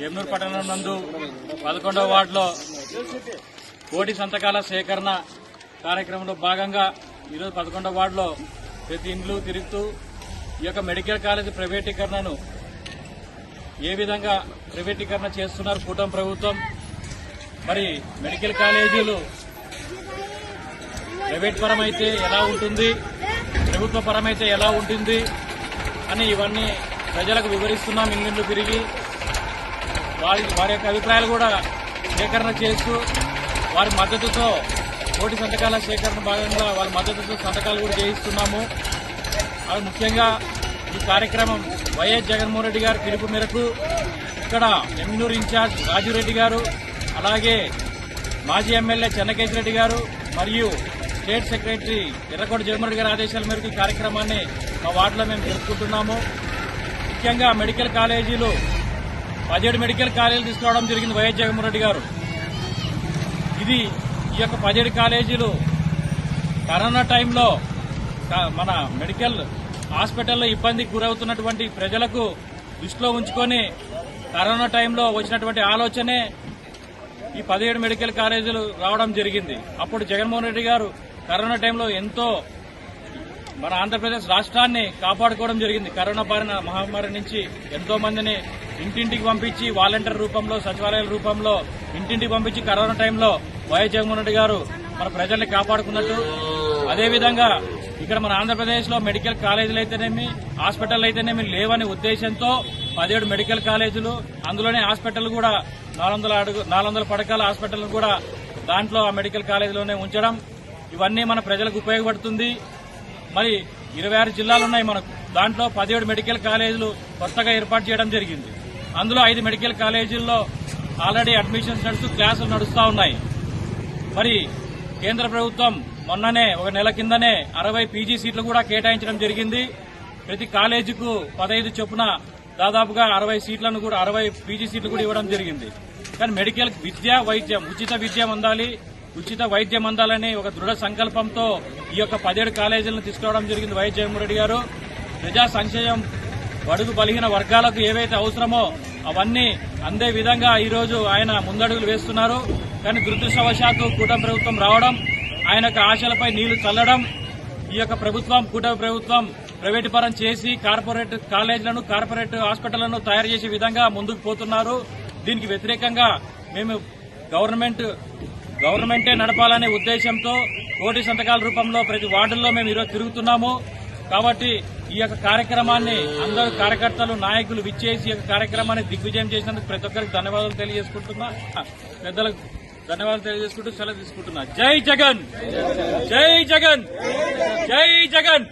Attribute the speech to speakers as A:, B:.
A: ఎమ్నూరు పట్టణం నందు పదకొండవ వార్డులో కోటి సంతకాల సేకరణ కార్యక్రమంలో భాగంగా ఈరోజు పదకొండవ వార్డులో ప్రతి ఇండ్లు తిరుగుతూ ఈ యొక్క మెడికల్ కాలేజ్ ప్రైవేటీకరణను ఏ విధంగా ప్రైవేటీకరణ చేస్తున్నారు కూటమి ప్రభుత్వం? మరి మెడికల్ కాలేజీలు ప్రైవేట్ పరమైతే ఎలా ఉంటుంది? ప్రభుత్వ పరమైతే ఎలా ఉంటుంది? అని ఇవన్నీ ప్రజలకు వివరిస్తున్నాం ఇంగ్లండ్లు తిరిగి. వారి వారి యొక్క అభిప్రాయాలు కూడా సేకరణ చేస్తూ వారి మద్దతుతో కోటి సంతకాల సేకరణ భాగంగా వారి మద్దతుతో సంతకాలు కూడా చేయిస్తున్నాము. అది ముఖ్యంగా ఈ కార్యక్రమం వైఎస్ జగన్మోహన్ రెడ్డి గారి పిలుపు మేరకు ఇక్కడ ఎమ్నూరు ఇన్ఛార్జ్ రాజురెడ్డి గారు అలాగే మాజీ ఎమ్మెల్యే చెన్నకేశ్వరెడ్డి గారు మరియు స్టేట్ సెక్రటరీ ఎర్రకోట జగన్మోహన్ రెడ్డి గారి ఆదేశాల మేరకు ఈ కార్యక్రమాన్ని మా వార్డులో మేము జరుపుకుంటున్నాము. ముఖ్యంగా మెడికల్ కాలేజీలు పదిహేడు మెడికల్ కాలేజీలు తీసుకురావడం జరిగింది వైఎస్ జగన్మోహన్ రెడ్డి గారు. ఇది ఈ యొక్క పదిహేడు కాలేజీలు కరోనా టైంలో మన మెడికల్ హాస్పిటల్లో ఇబ్బందికి గురవుతున్నటువంటి ప్రజలకు దృష్టిలో ఉంచుకొని కరోనా టైంలో వచ్చినటువంటి ఆలోచనే ఈ పదిహేడు మెడికల్ కాలేజీలు రావడం జరిగింది. అప్పుడు జగన్మోహన్ రెడ్డి గారు కరోనా టైంలో ఎంతో మన ఆంధ్రప్రదేశ్ రాష్ట్రాన్ని కాపాడుకోవడం జరిగింది. కరోనా బారిన మహమ్మారి నుంచి ఎంతో మందిని ఇంటింటికి పంపించి వాలంటీర్ రూపంలో సచివాలయాల రూపంలో ఇంటింటికి పంపించి కరోనా టైంలో వైఎస్ జగన్మోహన్ రెడ్డి గారు మన ప్రజల్ని కాపాడుకున్నట్టు. అదేవిధంగా ఇక్కడ మన ఆంధ్రప్రదేశ్లో మెడికల్ కాలేజీలు అయితేనేమి హాస్పిటల్ అయితేనేమి లేవనే ఉద్దేశంతో పదిహేడు మెడికల్ కాలేజీలు అందులోనే హాస్పిటల్ కూడా నాలుగు వందల అడుగు నాలుగు పడకల హాస్పిటల్ కూడా దాంట్లో ఆ మెడికల్ కాలేజీలోనే ఉంచడం ఇవన్నీ మన ప్రజలకు ఉపయోగపడుతుంది. మరి ఇరవై ఆరు జిల్లాలు ఉన్నాయి మనకు. దాంట్లో పదిహేడు మెడికల్ కాలేజీలు కొత్తగా ఏర్పాటు చేయడం జరిగింది. అందులో ఐదు మెడికల్ కాలేజీల్లో ఆల్రెడీ అడ్మిషన్స్ నడుస్తూ క్లాసులు నడుస్తూ ఉన్నాయి. మరి కేంద్ర ప్రభుత్వం మొన్ననే ఒక నెల కిందనే అరవై పీజీ సీట్లు కూడా కేటాయించడం జరిగింది. ప్రతి కాలేజీకు పదహైదు చొప్పున దాదాపుగా అరవై సీట్లను కూడా అరవై పీజీ సీట్లు కూడా ఇవ్వడం జరిగింది. కానీ మెడికల్ విద్య వైద్యం ఉచిత విద్య అందాలి ఉచిత వైద్యం అందాలని ఒక దృఢ సంకల్పంతో ఈ యొక్క పదిహేడు కాలేజీలను తీసుకురావడం జరిగింది వైఎస్ జగన్మోహన్ రెడ్డి గారు. ప్రజా సంక్షేమం బడుగు బలిహీన వర్గాలకు ఏవైతే అవసరమో అవన్నీ అందే విధంగా ఈరోజు ఆయన ముందడుగులు వేస్తున్నారు. కానీ దురదృష్టవశాత్తు కూటమి ప్రభుత్వం రావడం ఆయన యొక్క ఆశలపై నీళ్ళు చల్లడం ఈ యొక్క ప్రభుత్వం కూటమి ప్రభుత్వం ప్రైవేటు పరం చేసి కార్పొరేట్ కాలేజీలను కార్పొరేట్ హాస్పిటళ్ళను తయారు చేసే విధంగా ముందుకు పోతున్నారు. దీనికి వ్యతిరేకంగా మేము గవర్నమెంట్ గవర్నమెంటే నడపాలనే ఉద్దేశంతో కోటి సంతకాల రూపంలో ప్రతి వార్డుల్లో మేము ఈరోజు తిరుగుతున్నాము. కాబట్టి ఈ యొక్క కార్యక్రమాన్ని అందరూ కార్యకర్తలు నాయకులు విచ్చేసి ఈ యొక్క కార్యక్రమాన్ని దిగ్విజయం చేసినందుకు ప్రతి ఒక్కరికి ధన్యవాదాలు తెలియజేసుకుంటున్నా. పెద్దలకు ధన్యవాదాలు తెలియజేసుకుంటూ సెలవు తీసుకుంటున్నా. జై జగన్! జై జగన్! జై జగన్!